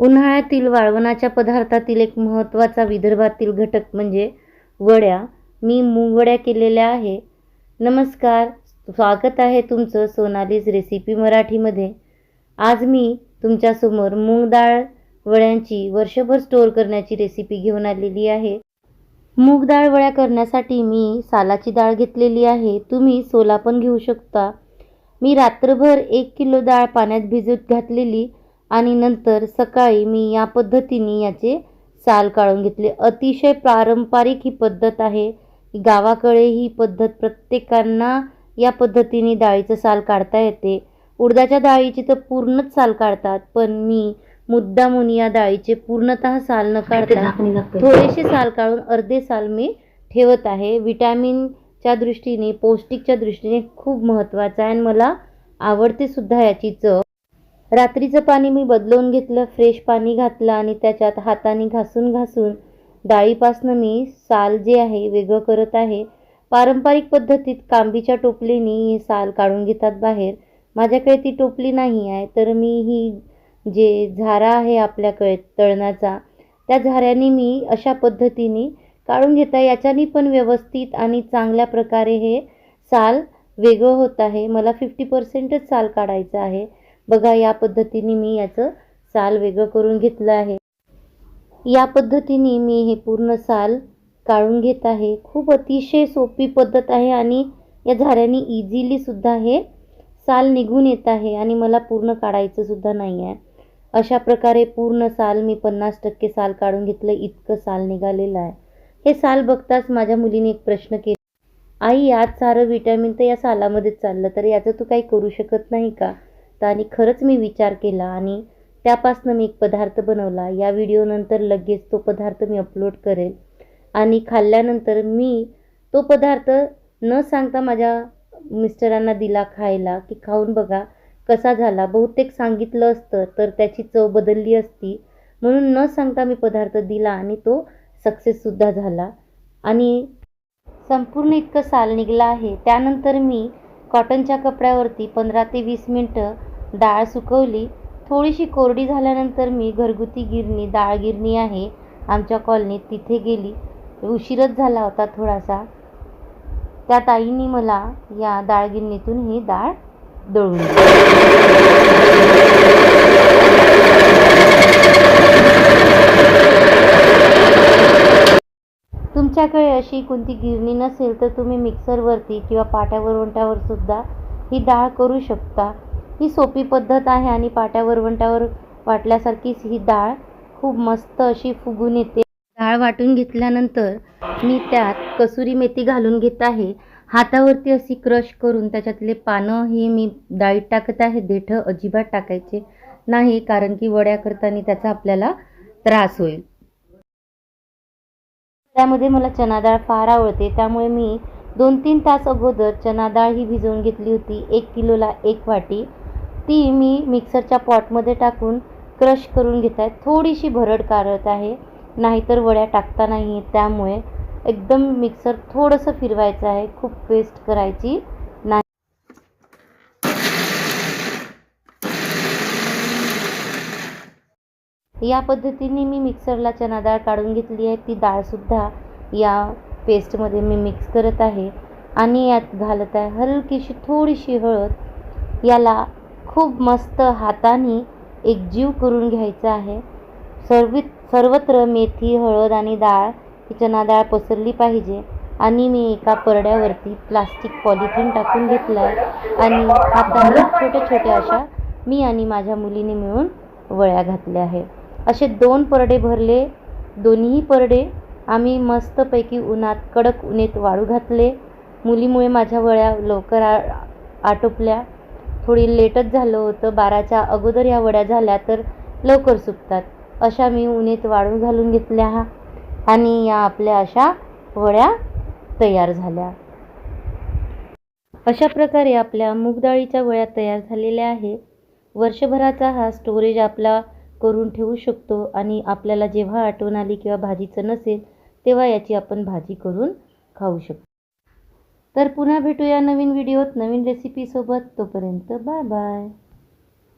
उन्हाळ्यातील वाळवणाच्या पदार्थातील एक महत्त्वाचा विदर्भातील घटक म्हणजे वड्या. मी मूगवड्या केलेल्या आहे. नमस्कार. स्वागत आहे तुमचं सोनालीज रेसिपी मराठीमध्ये. आज मी तुमच्यासमोर मूग डाळ वड्यांची वर्षभर स्टोअर करण्याची रेसिपी घेऊन आलेली आहे. मूग डाळ वड्या करण्यासाठी मी सालाची डाळ घेतलेली आहे. तुम्ही सोला पण घेऊ शकता. मी रात्रभर एक किलो डाळ पाण्यात भिजत घातलेली. आणि नंतर सकाळी मी या पद्धतीने याचे साल काढून घेतले. अतिशय पारंपरिक ही पद्धत आहे. गावाकडे ही पद्धत प्रत्येकांना या पद्धतीने डाळीचं साल काढता येते. उडदाच्या डाळीची तर पूर्णच साल काढतात पण मी मुद्दामून या डाळीचे पूर्णतः साल न काढता थोडेसे साल काढून अर्धे साल मी ठेवत आहे. विटॅमिनच्या दृष्टीने पौष्टिकच्या दृष्टीने खूप महत्त्वाचं आहे आणि मला आवडते सुद्धा याची चव. रात्रीचं पाणी मी बदलवून घेतलं फ्रेश पाणी घातलं आणि त्याच्यात हाताने घासून घासून डाळीपासनं मी साल जे आहे वेगळं करत आहे पारंपरिक पद्धतीत कांबीच्या टोपलीने ही साल काढून घेतात बाहेर. माझ्याकडे ती टोपली नाही आहे तर मी ही जे झारा आहे आपल्याकडे तळणाचा त्या झाऱ्याने मी अशा पद्धतीने काढून घेता याच्याने पण व्यवस्थित आणि चांगल्या प्रकारे हे साल वेगळं होत आहे. मला फिफ्टी पर्सेंटच साल काढायचं आहे. बघा या पद्धतीने मी याचं साल वेगळं करून घेतलं आहे. या पद्धतीने मी हे पूर्ण साल काढून घेत आहे. खूप अतिशय सोपी पद्धत आहे आणि या झाऱ्याने इझिली सुद्धा हे साल निघून येत आहे आणि मला पूर्ण काढायचं सुद्धा नाही आहे. अशा प्रकारे पूर्ण साल मी पन्नास टक्के साल काढून घेतलं. इतकं साल निघालेलं आहे. हे साल बघताच माझ्या मुलीने एक प्रश्न केला. आई यात सारं विटॅमिन तर या सालामध्येच चाललं तर याचं तू काही करू शकत नाही का? तर आणि खरंच मी विचार केला आणि त्यापासनं मी एक पदार्थ बनवला. या व्हिडिओनंतर लगेच तो पदार्थ मी अपलोड करेल. आणि खाल्ल्यानंतर मी तो पदार्थ न सांगता माझ्या मिस्टरांना दिला खायला की खाऊन बघा कसा झाला. बहुतेक सांगितलं असतं तर त्याची चव बदलली असती. म्हणून न सांगता मी पदार्थ दिला आणि तो सक्सेससुद्धा झाला. आणि संपूर्ण इतकं साल निघलं आहे. त्यानंतर मी कॉटनच्या कपड्यावरती पंधरा ते वीस मिनटं डाळ सुकवली. थोडीशी कोरडी झाल्यानंतर मी घरगुती गिरणी डाळ गिरणी आहे आमच्या कॉलनीत तिथे गेली. उशीरच झाला होता थोडासा. त्या ताईंनी मला या डाळ गिरणीतून ही डाळ दळून तुमच्याकडे अशी कोणती गिरणी नसेल तर तुम्ही मिक्सरवरती किंवा पाट्यावर ओंट्यावर सुद्धा ही डाळ करू शकता. ही सोपी पद्धत आहे आणि पाट्यावर वंट्यावर वाटल्यासारखीच ही डाळ खूप मस्त अशी फुगून येते. डाळ वाटून घेतल्यानंतर मी त्यात कसुरी मेथी घालून घेत आहे. हातावरती अशी क्रश करून त्याच्यातले पानं हे मी डाळीत टाकत आहे. देठं अजिबात टाकायचे नाही कारण की वड्या करताना त्याचा आपल्याला त्रास होईल. त्यामध्ये मला चना डाळ फार आवडते. त्यामुळे मी दोन तीन तास अगोदर चना डाळ ही भिजवून घेतली होती. एक किलोला एक वाटी. ती मी मिक्सरच्या पॉटमध्ये टाकून क्रश करून घेत आहे. थोडीशी भरड काढत आहे. नाहीतर वड्या टाकता नाही येत. त्यामुळे एकदम मिक्सर थोडंसं फिरवायचं आहे. खूप पेस्ट करायची नाही. या पद्धतीने मी मिक्सरला चना डाळ काढून घेतली आहे. ती डाळसुद्धा या पेस्टमध्ये मी मिक्स करत आहे. आणि यात घालत आहे हलकीशी थोडीशी हळद. याला खूप मस्त हाताने एकजीव करून घ्यायचं आहे. सर्वित सर्वत्र मेथी हळद आणि डाळ ही चना डाळ पसरली पाहिजे आणि मी एका परड्यावरती प्लास्टिक पॉलिथिन टाकून घेतलं आहे आणि हाताने छोट्या छोट्या अशा मी आणि माझ्या मुलीने मिळून वळ्या घातल्या आहे असे दोन परडे भरले दोन्ही परडे आम्ही मस्तपैकी उन्हात कडक उन्हेत वाळू घातले. मुलीमुळे माझ्या वळ्या लवकर आ आटोपल्या. थोडी लेटच झालं होतं. बाराच्या अगोदर या वड्या झाल्या तर लवकर सुकतात. अशा मी उन्हीत वाळू घालून घेतल्या आणि या आपल्या अशा वड्या तयार झाल्या. अशा प्रकारे आपल्या मूग डाळीच्या वड्या तयार झालेल्या आहे. वर्षभराचा हा स्टोरेज आपला करून ठेवू शकतो आणि आपल्याला जेव्हा आठवण आली किंवा भाजीचं नसेल तेव्हा याची आपण भाजी करून खाऊ शकतो. तर पुन्हा भेटूया नवीन व्हिडिओत नवीन रेसिपीसोबत तोपर्यंत बाय बाय.